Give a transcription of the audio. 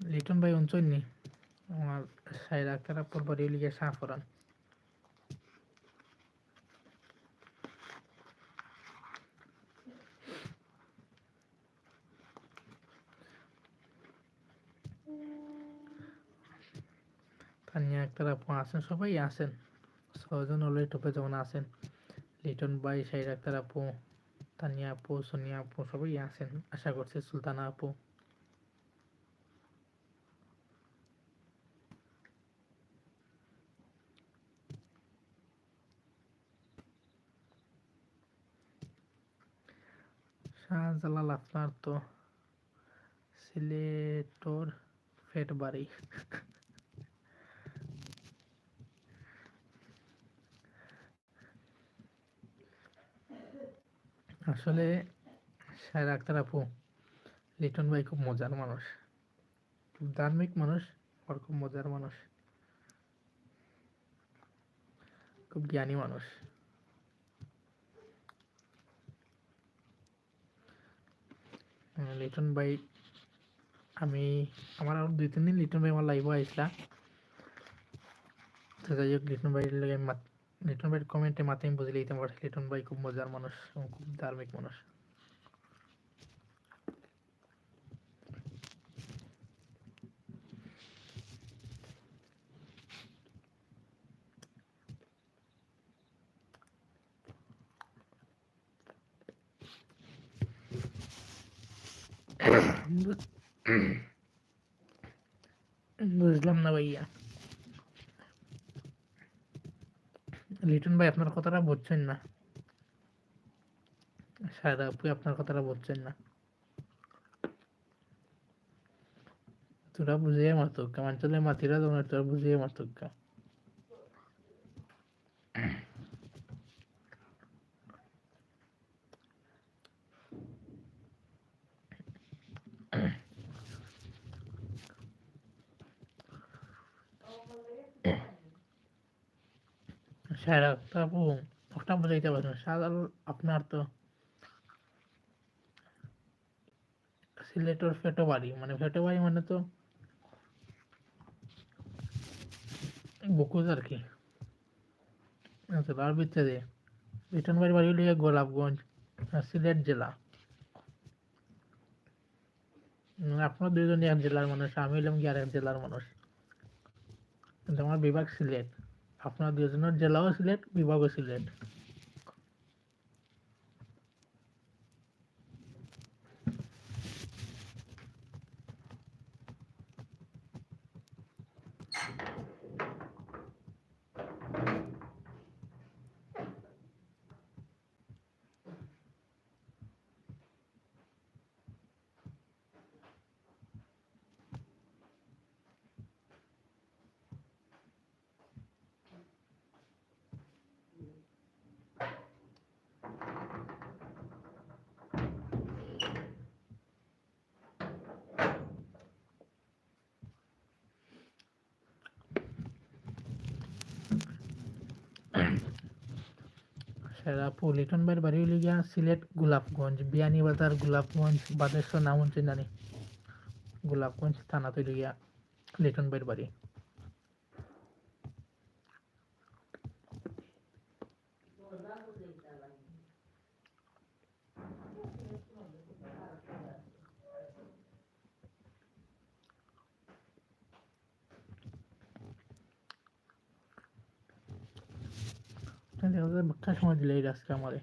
লিটন ভাই অঞ্চল নি আমার সাইড আক্তার আপুর বাড়ি লিগে সাফরান তানিয়া আক্তার আপু আছেন সবাই আছেন ছজন অলরেডি টপে যেমন আছেন লিটন ভাই সাইড আক্তার আপু তানিয়া আপু, সোনিয়া আপু, সবাই আছেন আশা করছি সুলতানা আপু। শাহজালাল আপনার তো সিলেটর ফেট বাড়ি আসলে সাহের আক্তার আপু, লিটন ভাই খুব মজার মানুষ। খুব ধার্মিক মানুষ, আর খুব মজার মানুষ। খুব জ্ঞানী মানুষ। লিটন ভাই, আমি আমার আর দুই, তিন দিন লিটন ভাই আমার লাইভও আইসলা তো যাই হোক, লিটন ভাইয়ের লিটন ভাইয়ের কমেন্টে মাথায় বুঝে লিটন ভাই খুব মজার মানুষ খুব ধার্মিক মানুষ। বুঝলাম না ভাইয়া। লিটন ভাই, আপনার কথাটা বুঝছেন না। সারা আপু, আপনার কথাটা বুঝছেন না। তোরা বুঝিয়ে মাতুক অঞ্চলের মাতিরা তোমার তোরা বুঝিয়ে মাতুক। সারা আপু সাদাল আপনার তো সিলেটের ফেটো বাড়ি মানে ফেটো বাড়ি মানে তো বকুজ আর কি। আচ্ছা তার বাড়ি বাড়ি গোলাপগঞ্জ সিলেট জেলা। আপনারা দুইজনই এক জেলার মানুষ, আমি হলাম কি আর এক জেলার মানুষ। কিন্তু আমার বিভাগ সিলেট। আপনার দুজনের জেলাও সিলেট বিভাগও সিলেট। সেরা লিটন ভাইয়ের বাড়ি হলো গিয়া সিলেট গোলাপগঞ্জ বিয়ানীবাজার গোলাপগঞ্জ বাদেশ্বর নাম জানি গোলাপগঞ্জ থানা তৈরি গিয়া লিটন ভাইয়ের বাড়ি দেখা যায় বাক্কা সময় দিলে এই আজকে আমারে।